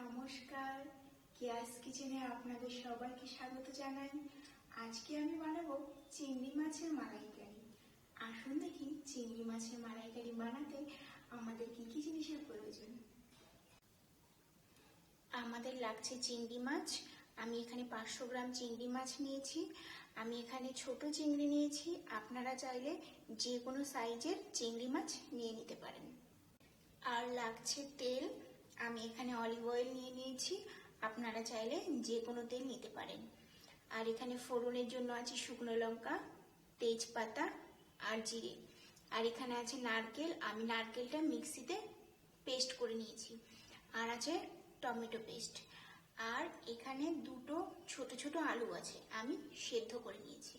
নমস্কার। কেয়াস কিচেনে আপনাদের সবাইকে স্বাগত জানাই। আজকে আমি বানাবো চিংড়ি মাছের মালাইকারি। আসুন দেখি চিংড়ি মাছের মালাইকারি বানাতে আমাদের কি কি জিনিসের প্রয়োজন। আমাদের লাগছে চিংড়ি মাছ। আমি এখানে পাঁচশো গ্রাম চিংড়ি মাছ নিয়েছি। আমি এখানে ছোট চিংড়ি নিয়েছি। আপনারা চাইলে যে কোনো সাইজের চিংড়ি মাছ নিয়ে নিতে পারেন। আর লাগছে তেল। আমি এখানে অলিভ অয়েল নিয়ে নিয়েছি। আপনারা চাইলে যে কোনো তেল নিতে পারেন। আর এখানে ফোড়নের জন্য আছে শুকনো লঙ্কা, তেজপাতা আর জিরে। আর এখানে আছে নারকেল। আমি নারকেলটা মিক্সিতে পেস্ট করে নিয়েছি। আর আছে টমেটো পেস্ট। আর এখানে দুটো ছোট ছোট আলু আছে, আমি সেদ্ধ করে নিয়েছি।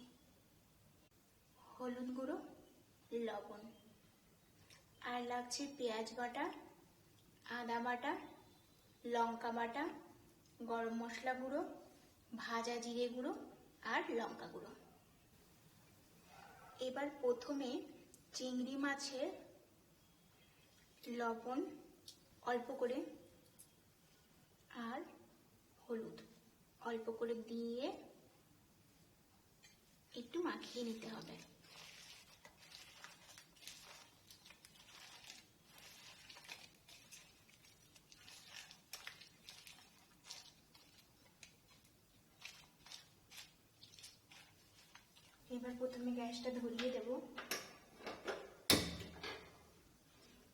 হলুদ গুঁড়ো, লবণ। আর লাগছে পেঁয়াজ বাটা। আদা বাটা, লঙ্কা বাটা, গরম মশলা গুঁড়ো, ভাজা জিরে গুঁড়ো আর লঙ্কা গুঁড়ো। এবার প্রথমে চিংড়ি মাছের লবণ অল্প করে আর হলুদ অল্প করে দিয়ে একটু মাখিয়ে নিতে হবে। এবার প্রথমে গ্যাসটা ধরিয়ে দেব।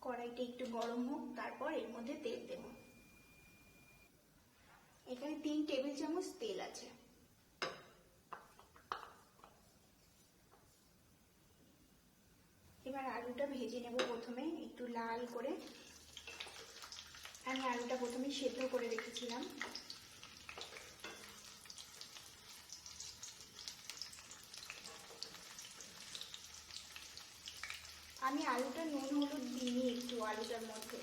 কড়াইটা একটু গরম হোক, তারপর এর মধ্যে তেল দেব। এখানে তিন টেবিল চামচ তেল আছে। এবার আলুটা ভেজে নেব প্রথমে, একটু লাল করে। আমি আলুটা প্রথমে সেদ্ধ করে রেখেছিলাম। আমি আলুটা নুন, হলুদ দিইনি একটু আলুটার মধ্যে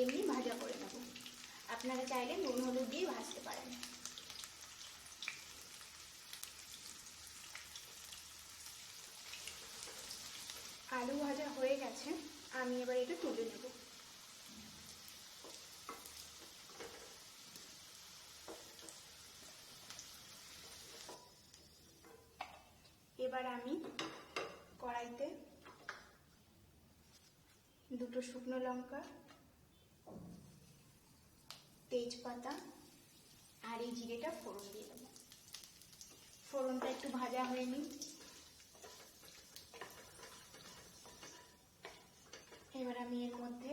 এমনি ভাজা করে নেব। আপনারা চাইলে নুন, হলুদ দিয়ে ভাজতে পারেন। আলু ভাজা হয়ে গেছে, আমি এবার এটা তুলে নেব। এবার আমি দুটো শুকনো লঙ্কা, তেজপাতা, আর এই জিরেটা ফোড়ন দিয়ে দেবো। ফোড়নটা একটু ভাজা হয়ে নি এবার আমি এর মধ্যে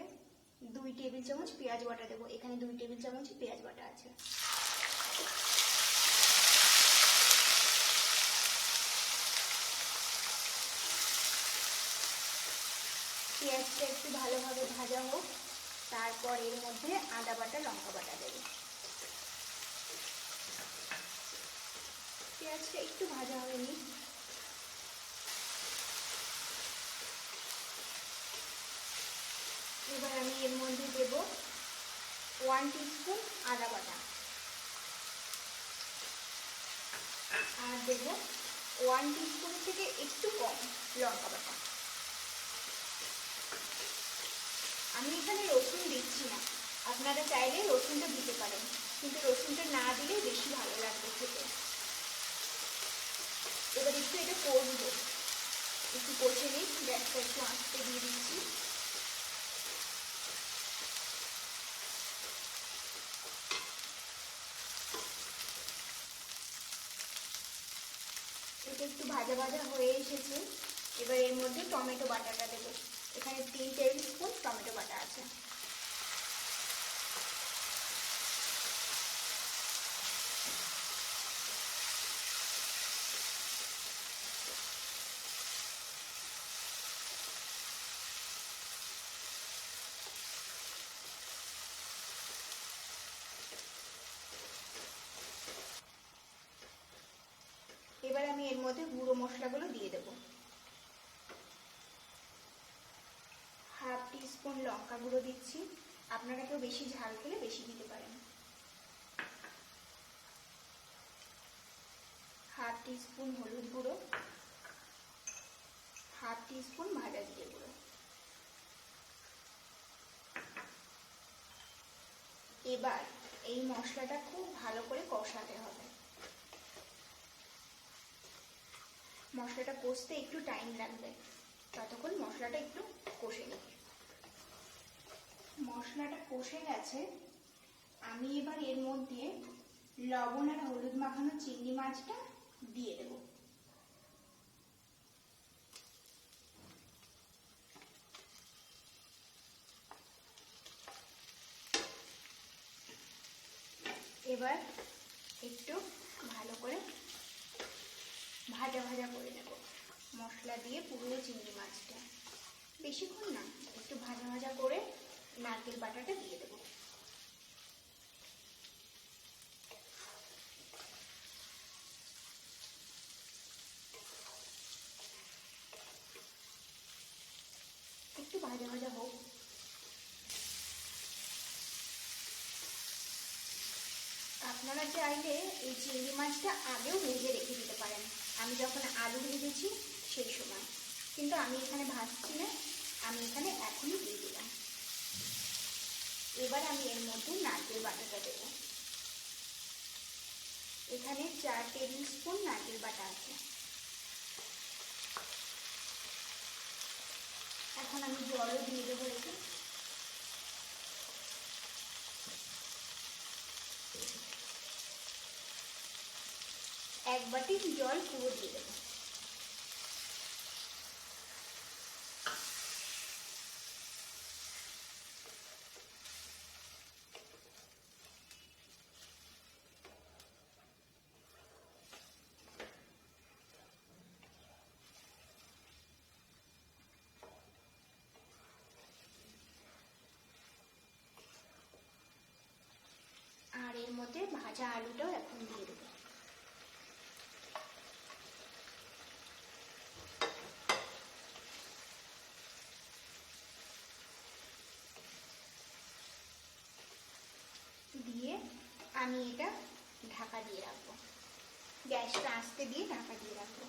দুই টেবিল চামচ পেঁয়াজ বাটা দেবো। এখানে দুই টেবিল চামচ পেঁয়াজ বাটা আছে। পেঁয়াজটা একটু ভালোভাবে ভাজা হোক, তারপর এর মধ্যে আদা বাটা, লঙ্কা বাটা দেবে। পেঁয়াজটা একটু ভাজা হয়নি। এবার আমি এর মধ্যে দেব ওয়ান টিস্পুন আদা বাটা। আর দেব ওয়ান টিস্পুন থেকে একটু কম লঙ্কা বাটা। আমি এখানে রসুন দিচ্ছি না। আপনারা চাইলে রসুনটা দিতে পারেন, কিন্তু রসুনটা না দিলে বেশি ভালো লাগবে খেতে। এবার একটু এটা করব একটু কষে নিই, গ্যাসটা একটু আঁচতে দিয়ে দিচ্ছি। এটা একটু ভাজা ভাজা হয়ে এসেছে। এবার এর মধ্যে টমেটো বাটাটা দেবো। এখানে তিন টেবিল স্পুন টমেটো বাটা আছে। এবার আমি এর মধ্যে গুঁড়ো মশলাগুলো দিয়ে দেবো হাফ টিস্পুন লঙ্কা গুঁড়ো দিচ্ছি, আপনারা কেউ বেশি ঝাল খেলে বেশি দিতে পারেন। হাফ টিস্পুন হলুদ গুঁড়ো, হাফ টিস্পুন ভাজা জিরে গুঁড়ো। এবার এই মশলাটা খুব ভালো করে কষাতে হবে। মশলাটা কষতে একটু টাইম লাগবে। ততক্ষণ মশলাটা একটু মশলাটা কষে গেছে, আমি এবার এর মধ্যে লবণ আর হলুদ মাখানো চিংড়ি মাছটা দিয়ে দেব। এবার একটু ভালো করে ভাজা ভাজা করে নেব, মশলা দিয়ে পুরো চিংড়ি মাছটা। বেশিক্ষণ না, একটু ভাজা ভাজা করে নারকেল বাটাটা দিয়ে দেবো। একটু ভাজা ভাজা হোক। আপনারা চাইলে এই চিংড়ি মাছটা আগেও ভেজে রেখে দিতে পারেন। আমি যখন আলু ভেজেছি সেই সময়। কিন্তু আমি এখানে ভাজছি না, আমি এখানে এখনই দিয়ে দিলাম। এবার আমি এর মধ্যে নারকেল বাটাটা দেবো। এখানে চার টেবিল স্পুন নারকেল বাটা আছে। এখন আমি জলও দিয়ে দেবো এতে। এক বাটি জল পুরো দিয়ে দেবো আর এর মধ্যে ভাজা আলুটাও এখন দিয়ে দেবো দিয়ে আমি এটা ঢাকা দিয়ে রাখব। গ্যাসটা আস্তে দিয়ে ঢাকা দিয়ে রাখব।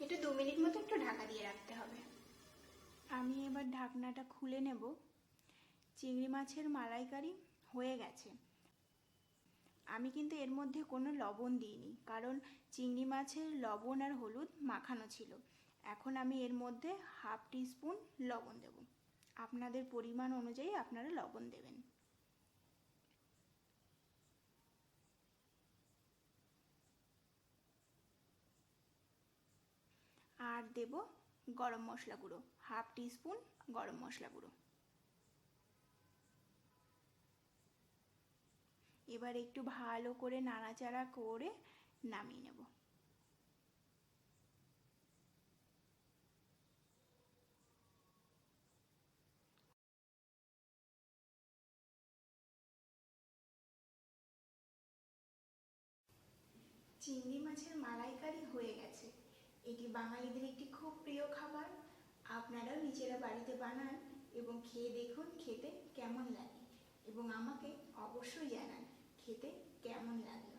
এটা দু মিনিট মতো একটু ঢাকা দিয়ে রাখতে হবে। আমি এবার ঢাকনাটা খুলে নেব। চিংড়ি মাছের মালাইকারি হয়ে গেছে। আমি কিন্তু এর মধ্যে কোনো লবণ দিইনি, কারণ চিংড়ি মাছের লবণ আর হলুদ মাখানো ছিল। এখন আমি এর মধ্যে হাফ টিস্পুন লবণ দেব। আপনাদের পরিমাণ অনুযায়ী আপনারা লবণ দেবেন। আর দেব গরম মশলা গুঁড়ো, হাফ টিস্পুন গরম মশলা গুঁড়ো। এবার একটু ভালো করে নাড়াচাড়া করে নামিয়ে নেব। চিংড়ি মাছের মালাইকারি হয়ে গেছে। এটি বাঙালিদের একটি খুব প্রিয় খাবার। আপনারাও নিজেরা বাড়িতে বানান এবং খেয়ে দেখুন খেতে কেমন লাগে। এবং আমাকে অবশ্যই জানান খেতে কেমন লাগল।